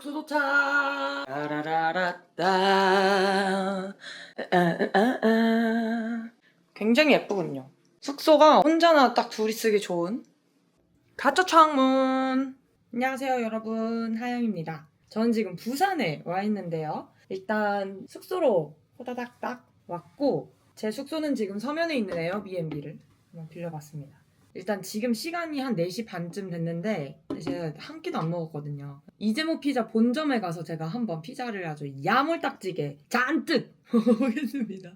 숙소 도착. 라라라라따. 굉장히 예쁘군요. 숙소가 혼자나 딱 둘이 쓰기 좋은 가짜 창문. 안녕하세요, 여러분. 하영입니다. 저는 지금 부산에 와 있는데요. 일단 숙소로 호다닥닥 왔고 제 숙소는 지금 서면에 있는 에어비앤비를 한번 빌려봤습니다. 일단 지금 시간이 한 4시 반쯤 됐는데 제가 한 끼도 안 먹었거든요. 이재모 피자 본점에 가서 제가 한번 피자를 아주 야물딱지게 잔뜩 먹겠습니다.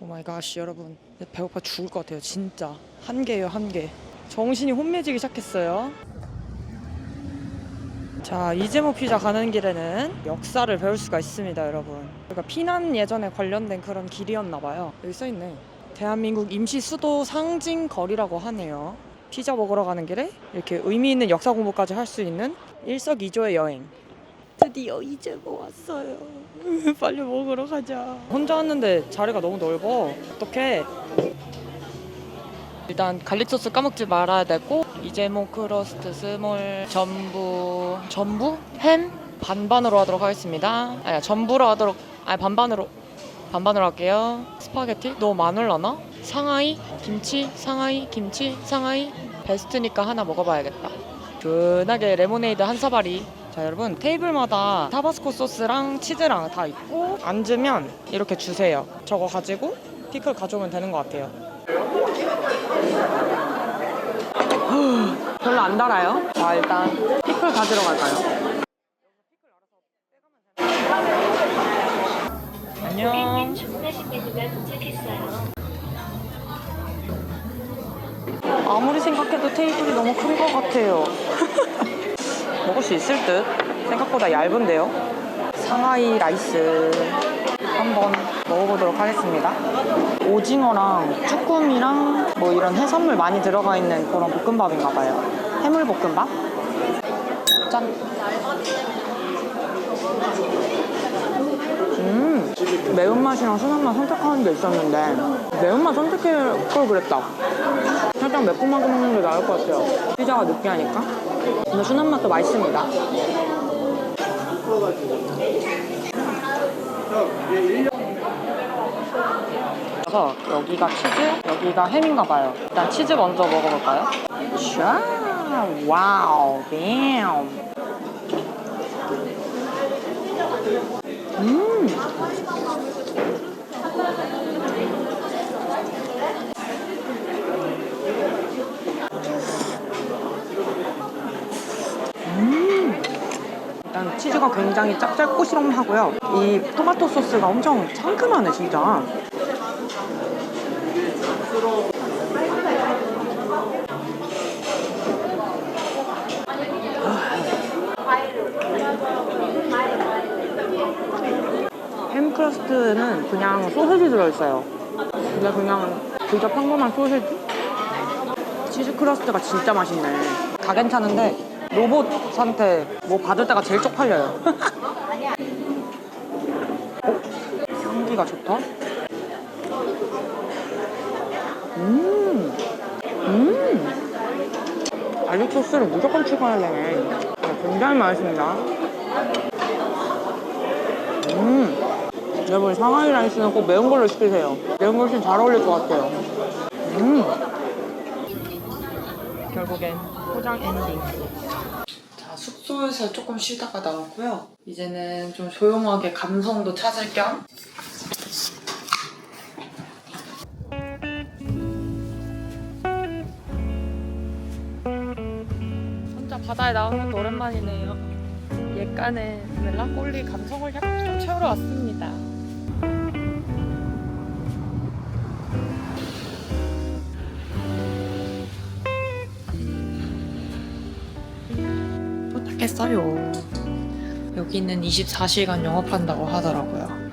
오 마이 갓 여러분. 배고파 죽을 것 같아요 진짜. 한 개예요 한 개. 정신이 혼미해지기 시작했어요. 자 이재모 피자 가는 길에는 역사를 배울 수가 있습니다 여러분. 그러니까 피난 예전에 관련된 그런 길이었나 봐요. 여기 써 있네 대한민국 임시 수도 상징 거리라고 하네요. 피자 먹으러 가는 길에 이렇게 의미 있는 역사 공부까지 할 수 있는 일석이조의 여행. 드디어 이재모 왔어요. 빨리 먹으러 가자. 혼자 왔는데 자리가 너무 넓어. 어떡해? 일단 갈릭 소스 까먹지 말아야 되고 이제모 크러스트 스몰 전부 전부? 햄? 반반으로 하도록 하겠습니다. 아니 전부로 하도록 아니 반반으로 반반으로 할게요. 스파게티 너무 많을라나? 상하이 김치 상하이 김치 상하이 베스트니까 하나 먹어봐야겠다. 준하게 레모네이드 한 사발이 자 여러분 테이블마다 타바스코 소스랑 치즈랑 다 있고 앉으면 이렇게 주세요. 저거 가지고 피클 가져오면 되는 것 같아요. 별로 안 달아요. 자 일단 피클 가지러 갈까요? 생각해도 테이블이 너무 큰 것 같아요. 먹을 수 있을 듯. 생각보다 얇은데요. 상하이 라이스 한번 먹어보도록 하겠습니다. 오징어랑 쭈꾸미랑 뭐 이런 해산물 많이 들어가 있는 그런 볶음밥인가 봐요. 해물 볶음밥. 짠. 음, 매운맛이랑 순한맛 선택하는 게 있었는데 매운맛 선택할 걸 그랬다. 살짝 매콤하게 먹는 게 나을 것 같아요. 피자가 느끼하니까. 근데 순한 맛도 맛있습니다. 그래서 여기가 치즈, 여기가 햄인가 봐요. 일단 치즈 먼저 먹어볼까요? 샤, 와우, 뱀. 음. 치즈가 굉장히 짭짤꼬시럼하고요. 이 토마토 소스가 엄청 상큼하네 진짜. 햄 크러스트는 그냥 소세지 들어있어요. 근데 그냥 진짜 평범한 소세지? 치즈 크러스트가 진짜 맛있네. 다 괜찮은데 로봇한테 뭐 받을 때가 제일 쪽팔려요. 어? 향기가 좋다. 음, 음. 갈릭 소스를 무조건. 네, 굉장히 맛있습니다. 음. 여러분 상하이 라이스는 꼭 매운 걸로 시키세요. 매운 거 훨씬 잘 어울릴 것 같아요. 음. 결국엔 포장 엔딩. 자, 숙소에서 조금 쉬다가 나왔고요. 이제는 좀 조용하게 감성도 찾을 겸 혼자 바다에 나오는 것도 오랜만이네요. 예간에 멜랑콜리 감성을 약간 좀 채우러 왔습니다. 착했어요. 여기는 24시간 영업한다고 하더라고요.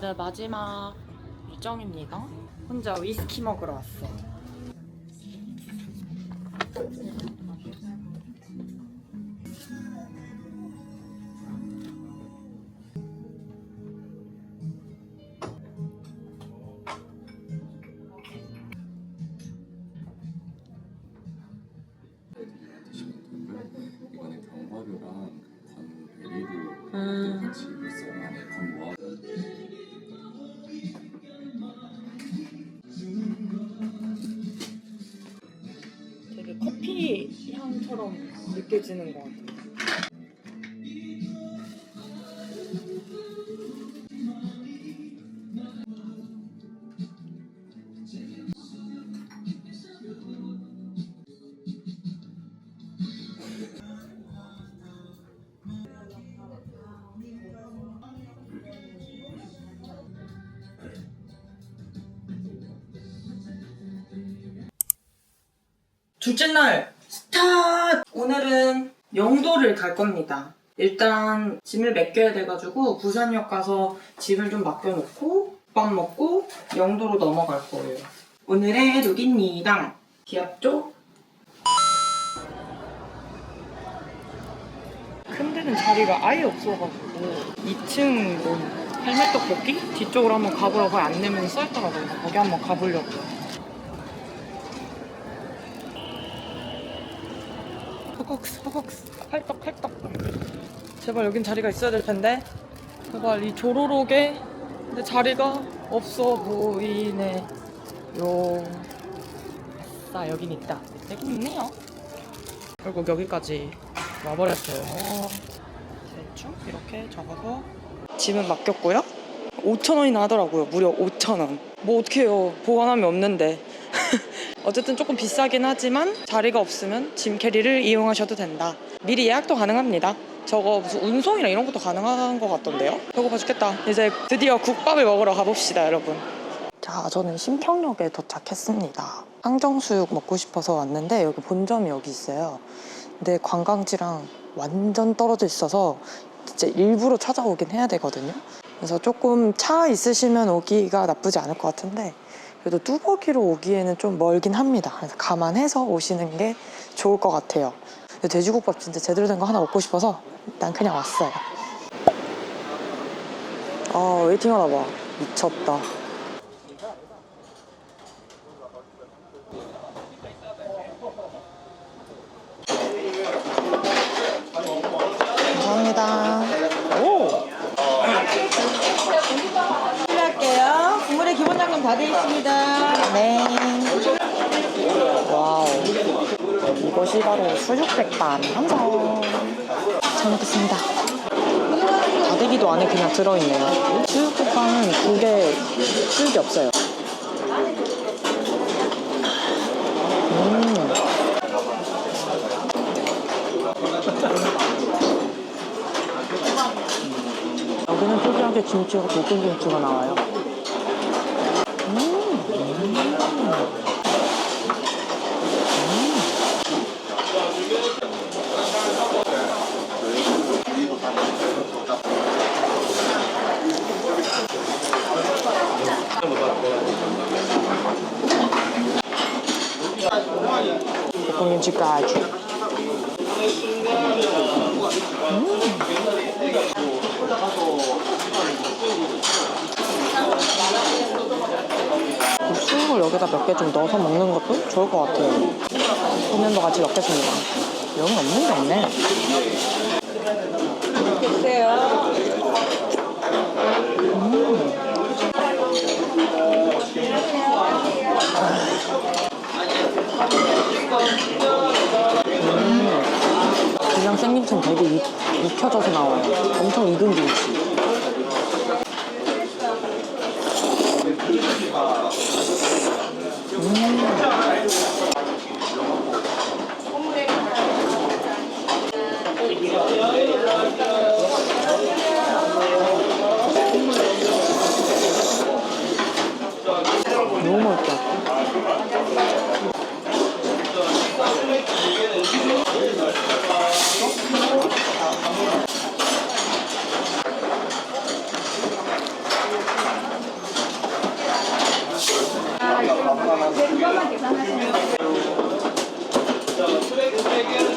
오늘 마지막 일정입니다. 혼자 위스키 먹으러 왔어 향처럼 느껴지는 것 같아요. 둘째 날 스타트! 오늘은 영도를 갈 겁니다. 일단 짐을 맡겨야 돼가지고 부산역 가서 짐을 좀 맡겨놓고 밥 먹고 영도로 넘어갈 거예요. 오늘의 룩입니다. 귀엽죠? 큰 데는 자리가 아예 없어가지고 2층 뭐 헬멧 떡볶이 뒤쪽으로 한번 가보라고 안내문이 써있더라고요. 거기 한번 가보려고 허걱스 허걱스. 할떡할떡. 제발 여긴 자리가 있어야 될 텐데. 제발 이 조로록에 근데 자리가 없어 보이네 요. 아싸 여긴 있다. 여긴 있네요. 결국 여기까지 와버렸어요. 대충 이렇게 적어서 짐은 맡겼고요. 5,000원이나 하더라고요. 무려 5,000원. 뭐 어떡해요. 보관함이 없는데 어쨌든 조금 비싸긴 하지만 자리가 없으면 짐 캐리를 이용하셔도 된다. 미리 예약도 가능합니다. 저거 무슨 운송이랑 이런 것도 가능한 것 같던데요? 배고파 죽겠다. 이제 드디어 국밥을 먹으러 가봅시다, 여러분. 자, 저는 신평역에 도착했습니다. 항정수육 먹고 싶어서 왔는데 여기 본점이 여기 있어요. 근데 관광지랑 완전 떨어져 있어서 진짜 일부러 찾아오긴 해야 되거든요. 그래서 조금 차 있으시면 오기가 나쁘지 않을 것 같은데 그래도 뚜벅이로 오기에는 좀 멀긴 합니다. 그래서 감안해서 오시는 게 좋을 것 같아요. 돼지국밥 진짜 제대로 된 거 하나 먹고 싶어서 일단 그냥 왔어요. 아 웨이팅 하나 봐. 미쳤다. 오! 할게요. 국물의 기본 양념 다 되어 있습니다. 네. 와우. 이것이 바로 수육백반 완성. 잘 먹겠습니다. 다대기도 안에 그냥 들어있네요. 수육백반은 국에 수육이 없어요. 음. 여기는 특이하게 김치가 볶은 김치가 나와요. 볶은 김치까지. 이 수육을 여기다 몇 개 좀 넣어서 먹는 것도 좋을 것 같아요. 소면도 같이 넣겠습니다. 여기 없는 게 없네. 드세요. 그냥 생김치는 되게 익, 익혀져서 나와요. 엄청 익은 김치. Sürekli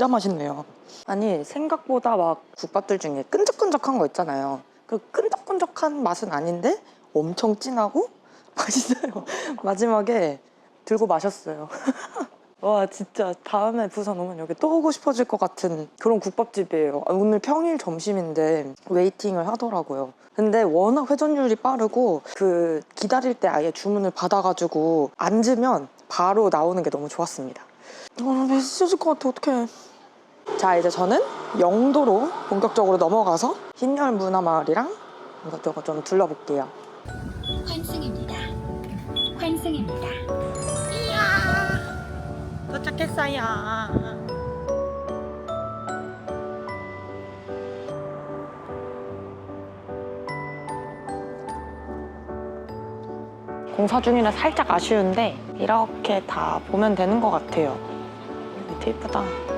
진짜 맛있네요. 아니 생각보다 막 국밥들 중에 끈적끈적한 거 있잖아요. 그 끈적끈적한 맛은 아닌데 엄청 진하고 맛있어요. 마지막에 들고 마셨어요. 와 진짜 다음에 부산 오면 여기 또 오고 싶어질 것 같은 그런 국밥집이에요. 아, 오늘 평일 점심인데 웨이팅을 하더라고요. 근데 워낙 회전율이 빠르고 그 기다릴 때 아예 주문을 받아가지고 앉으면 바로 나오는 게 너무 좋았습니다. 어, 메시지 것 같아 어떡해. 자 이제 저는 영도로 본격적으로 넘어가서 흰열 문화마을이랑 이것저것 좀 둘러볼게요. 환승입니다. 환승입니다. 도착했어요. 공사 중이라 살짝 아쉬운데 이렇게 다 보면 되는 것 같아요. 밑에 이쁘다.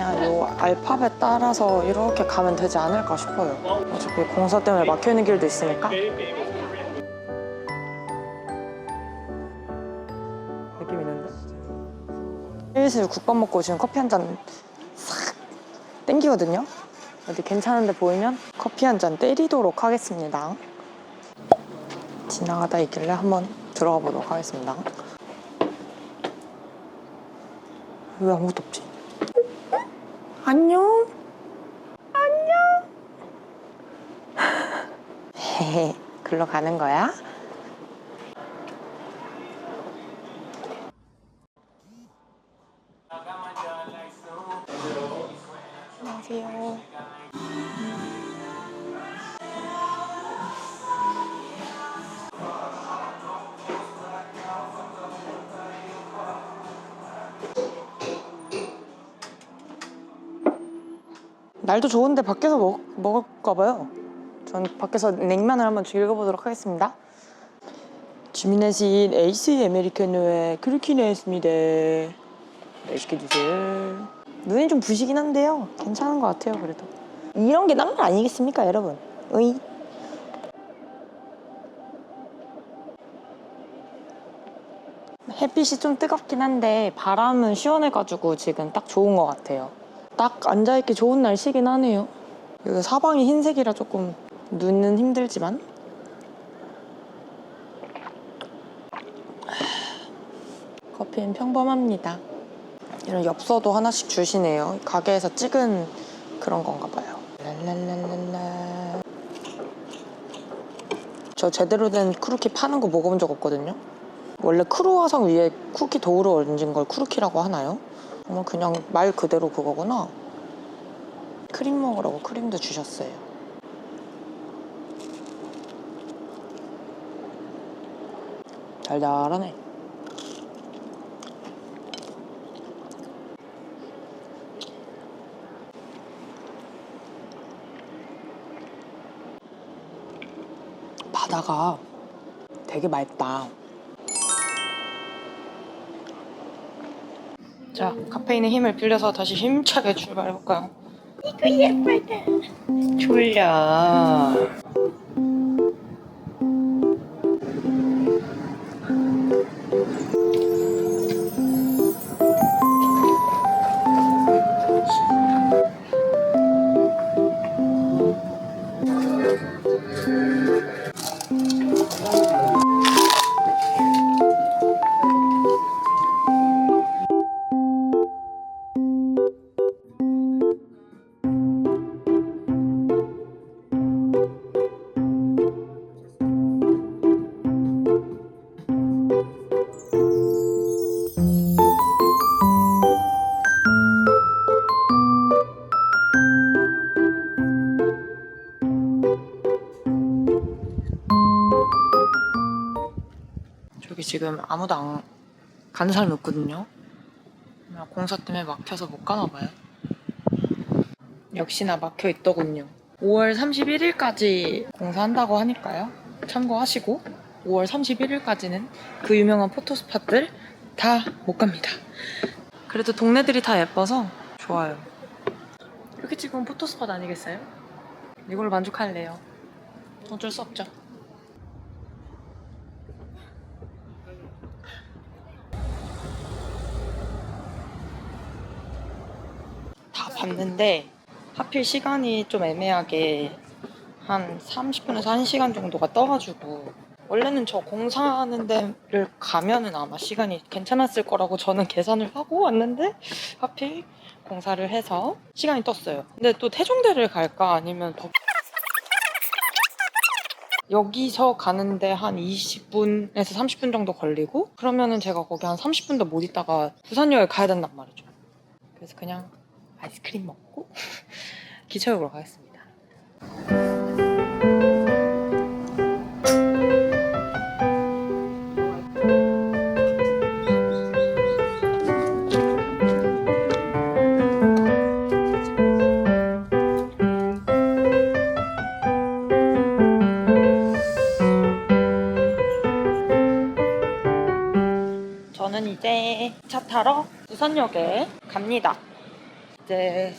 그냥 요 알파벳 따라서 이렇게 가면 되지 않을까 싶어요. 어차피 공사 때문에 막혀 있는 길도 있으니까. 느낌 있는데? 슬슬 국밥 먹고 지금 커피 한 잔 싹 땡기거든요? 어디 괜찮은데 보이면 커피 한 잔 때리도록 하겠습니다. 지나가다 있길래 한번 들어가 보도록 하겠습니다. 왜 아무것도 없지? 안녕? 안녕? 글로 가는 거야? 안녕하세요. 날도 좋은데 밖에서 먹, 먹을까 봐요. 전 밖에서 냉면을 한번 즐겨보도록 하겠습니다. 주민하신 에이스 아메리카노에 그렇게 나왔습니다. 맛있게 드세요. 눈이 좀 부시긴 한데요. 괜찮은 것 같아요, 그래도. 이런 게 낭만 아니겠습니까, 여러분? 으이. 햇빛이 좀 뜨겁긴 한데 바람은 시원해가지고 지금 딱 좋은 것 같아요. 딱 앉아있기 좋은 날씨긴 하네요. 여기 사방이 흰색이라 조금 눈은 힘들지만 커피는 평범합니다. 이런 엽서도 하나씩 주시네요. 가게에서 찍은 그런 건가 봐요. 랄랄랄랄라. 저 제대로 된 쿠르키 파는 거 먹어본 적 없거든요. 원래 크루아상 위에 쿠키 도우를 얹은 걸 쿠르키라고 하나요? 어머 그냥 말 그대로 그거구나. 크림 먹으라고 크림도 주셨어요. 달달하네. 바다가 되게 맑다. 자, 카페인의 힘을 빌려서 다시 힘차게 출발해볼까요? 이거 예쁘다. 졸려. 지금 아무도 안 가는 사람이 없거든요. 공사 때문에 막혀서 못 가나 봐요. 역시나 막혀 있더군요. 5월 31일까지 공사한다고 하니까요. 참고하시고 5월 31일까지는 그 유명한 포토 스팟들 다 못 갑니다. 그래도 동네들이 다 예뻐서 좋아요. 이렇게 찍으면 포토 스팟 아니겠어요? 이걸로 만족할래요. 어쩔 수 없죠. 왔는데 하필 시간이 좀 애매하게 한 30분에서 1시간 정도가 떠가지고 원래는 저 공사하는 데를 가면은 아마 시간이 괜찮았을 거라고 저는 계산을 하고 왔는데 하필 공사를 해서 시간이 떴어요. 근데 또 태종대를 갈까 아니면 더 여기서 가는데 한 20분에서 30분 정도 걸리고 그러면은 제가 거기 한 30분도 못 있다가 부산역에 가야 된단 말이죠. 그래서 그냥 아이스크림 먹고 기차역으로 가겠습니다. 저는 이제 차 타러 부산역에 갑니다. 이제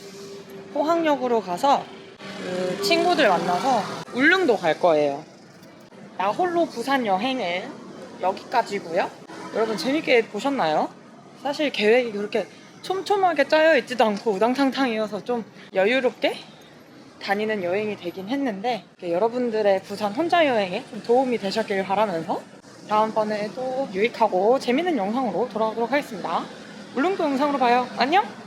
포항역으로 가서 그 친구들 만나서 울릉도 갈 거예요. 나 홀로 부산 여행은 여기까지고요. 여러분 재밌게 보셨나요? 사실 계획이 그렇게 촘촘하게 짜여 있지도 않고 우당탕탕이어서 좀 여유롭게 다니는 여행이 되긴 했는데 여러분들의 부산 혼자 여행에 좀 도움이 되셨길 바라면서 다음번에 또 유익하고 재밌는 영상으로 돌아오도록 하겠습니다. 울릉도 영상으로 봐요. 안녕!